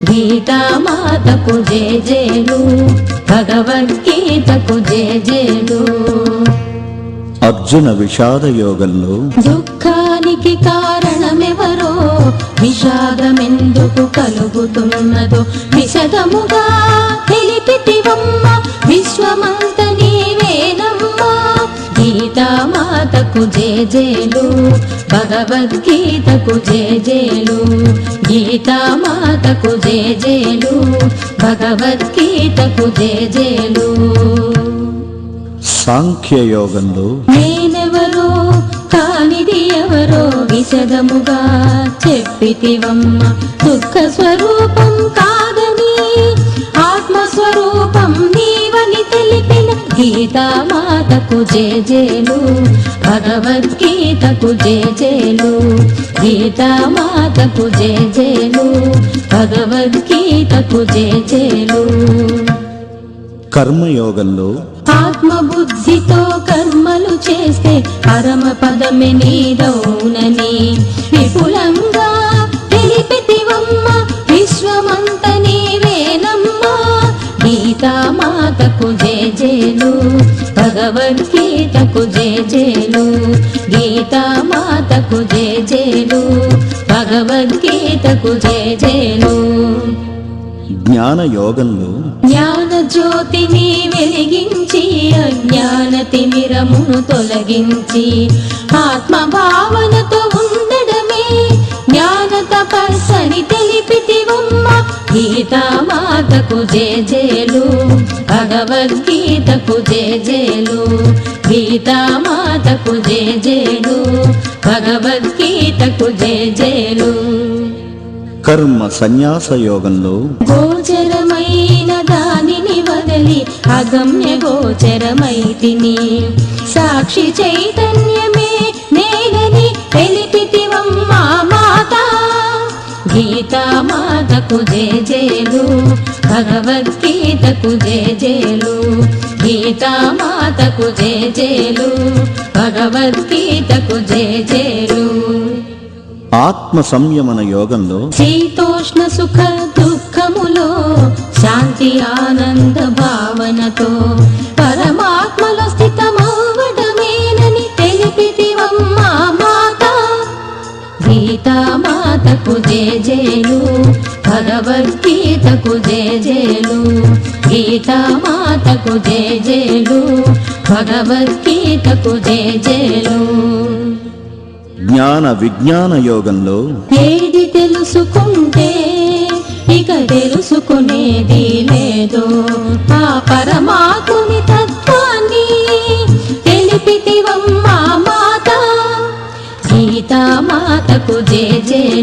గీతామాతకు జేజేలు భగవద్గీతకు జేజేలు అర్జున విషాద యోగంలో దుఃఖానికి కారణమెవరో విషాదమెందుకు కలుగుతున్నదో గీతామాతకు జేజేలు భగవద్గీతకు జేజేలు గీతామాతకు జేజేలు భగవద్గీతకు జేజేలు. సాంఖ్య యోగంలో నేనెవరో కానిది ఎవరో విశదముగా చెప్పితివమ్మ దుఃఖ స్వరూపం కాదని ఆత్మస్వరూపం తెలిపిన గీతామాతకు జేజేలు భగవద్గీతకు జేజేలు గీతామాతకు జేజేలు భగవద్గీతకు జేజేలు. కర్మయోగంలో ఆత్మబుద్ధితో కర్మలు చేస్తే పరమ పదమే నీదౌనని గీతామాతకు జేజేలు భగవద్గీతకు జేజేలు గీతామాతకు జేజేలు భగవద్గీతకు జేజేలు జ్ఞాన యోగంలో జ్ఞాన జ్యోతిని వెలిగించి అజ్ఞాన తిమిరమును తొలగించి ఆత్మ భావనతో ఉండడమే గీతామాతకు జేజేలు భగవద్గీతకు జేజేలు గీతామాతకు జేజేలు భగవద్గీతకు జేజేలు కర్మ సన్యాస యోగంలో గోచరమైన దానిని వదలి అగమ్య గోచరమైతిని సాక్షి చైతన్యమే గీతామాతకు జేజేలు భగవద్గీతకు జేజేలు గీతామాతకు జేజేలు భగవద్గీతకు జేజేలు ఆత్మ సంయమన యోగంలో శీతోష్ణ సుఖ దుఃఖములో గీతామాతకు జేజేలు భగవద్గీతకు జేజేలు గీతామాతకు జేజేలు భగవద్గీతకు జేజేలు జ్ఞాన విజ్ఞాన యోగంలో ఏది తెలుసుకుంటే ఇక తెలుసుకునేది లేదు. ఆ పరమాత్ముని తత్వాన్ని తెలిపితివమ్మా మాత గీతా మాతకు జేజేలు